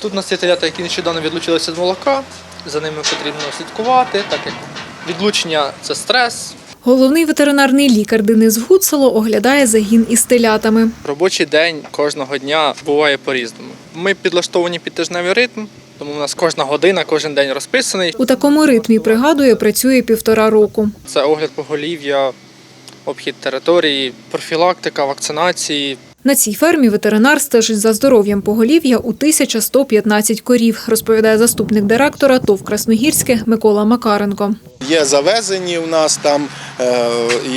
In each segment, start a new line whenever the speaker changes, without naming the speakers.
Тут у нас є телята, які нещодавно відлучилися з молока. За ними потрібно слідкувати, так як відлучення це стрес.
Головний ветеринарний лікар Денис Гуцало оглядає загін із телятами.
Робочий день кожного дня буває по-різному. Ми підлаштовані під тижневий ритм, тому у нас кожна година, кожен день розписаний.
У такому ритмі пригадує, працює півтора року.
Це огляд поголів'я, обхід території, профілактика, вакцинації.
На цій фермі ветеринар стежить за здоров'ям поголів'я у 1115 корів, розповідає заступник директора ТОВ Красногірське Микола Макаренко.
Є завезені у нас там е,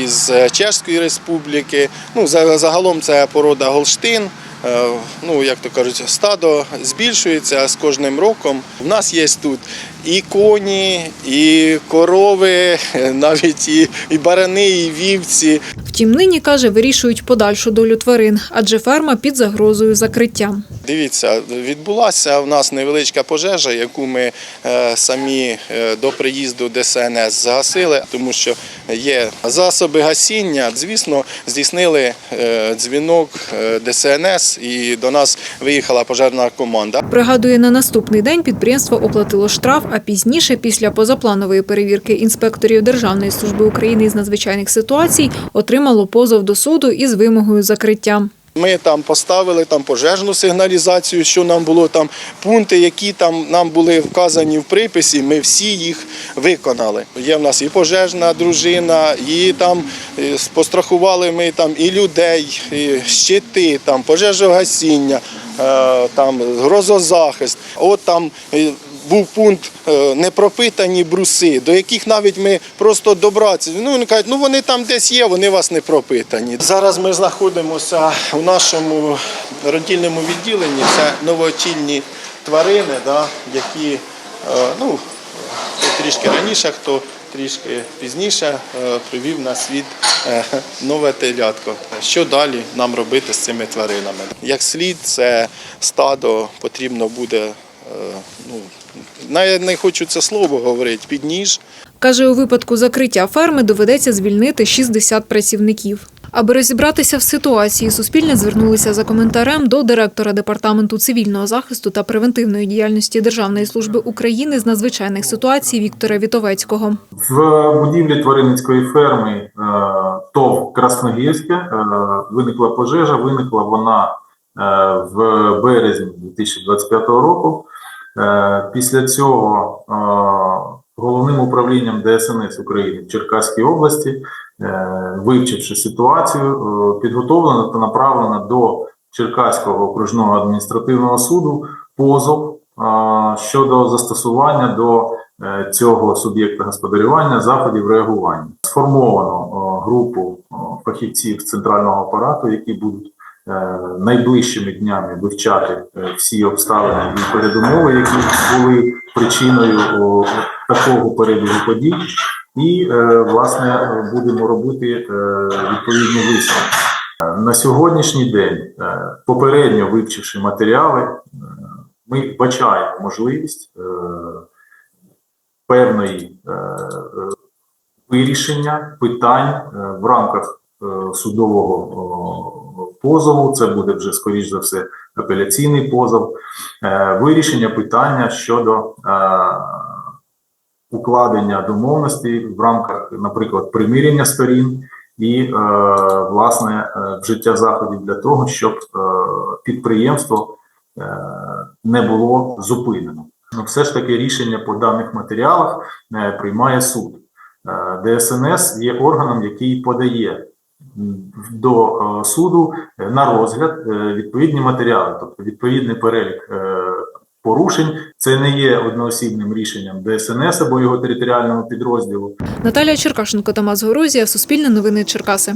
із Чеської республіки. Ну, за- загалом це порода Голштин. Е, Ну, як то кажуть, стадо збільшується з кожним роком. У нас є тут і коні, і корови, навіть і, і барани, і вівці.
Втім, нині каже, вирішують подальшу долю тварин, адже ферма під загрозою закриття.
Дивіться, відбулася в нас невеличка пожежа, яку ми е, самі е, до приїзду ДСНС загасили, тому що є засоби гасіння. Звісно, здійснили е, дзвінок ДСНС і до нас виїхала пожежна команда.
Пригадує, на наступний день підприємство оплатило штраф, а пізніше, після позапланової перевірки інспекторів Державної служби України із надзвичайних ситуацій, отримало позов до суду із вимогою закриття.
Ми там поставили там пожежну сигналізацію, що нам було там пункти, які там нам були вказані в приписі. Ми всі їх виконали. Є в нас і пожежна дружина, і там е, пострахували ми там і людей, і щити, там пожежогасіння, е, там грозозахист. От там. Був пункт е, непропитані бруси, до яких навіть ми просто добратися. Ну вони кажуть, ну вони там десь є, вони вас не пропитані. Зараз ми знаходимося у нашому родільному відділенні. Це новоочільні тварини, да, які е, ну, трішки раніше, хто трішки пізніше е, привів на світ нове телятко. Що далі нам робити з цими тваринами? Як слід, це стадо потрібно буде. Ну, навіть не хочу це слово говорити, під ніж.
Каже, у випадку закриття ферми доведеться звільнити 60 працівників. Аби розібратися в ситуації, Суспільне звернулися за коментарем до директора департаменту цивільного захисту та превентивної діяльності Державної служби України з надзвичайних ситуацій Віктора Вітовецького.
В будівлі тваринницької ферми е, ТОВ Красногірське е, виникла пожежа. Виникла вона е, в березні 2025 року. Е, Після цього е, головним управлінням ДСНС України в Черкаській області, е, вивчивши ситуацію, підготовлено та направлено до Черкаського окружного адміністративного суду позов щодо застосування до цього суб'єкта господарювання заходів реагування. Сформовано групу фахівців центрального апарату, які будуть найближчими днями вивчати е, всі обставини і передумови, які були причиною такого перебігу подій. І е, власне е, будемо робити е, відповідні висновки. Е, На сьогоднішній день, е, попередньо вивчивши матеріали, е, ми бачаємо можливість е, певної е, е, вирішення питань е, в рамках е, судового позову. Це буде вже скоріш за все апеляційний позов. Е, Вирішення питання щодо е, укладення домовності в рамках, наприклад, примирення сторін. І е, власне вжиття заходів для того, щоб підприємство не було зупинено. Ну, все ж таки рішення по даних матеріалах приймає суд. ДСНС є органом, який подає до е, суду е, на розгляд е, відповідні матеріали, тобто відповідний перелік порушень. Це не є одноосібним рішенням ДСНС або його територіального підрозділу.
Наталія Черкашенко, Тамас Горозія, Суспільне новини Черкаси.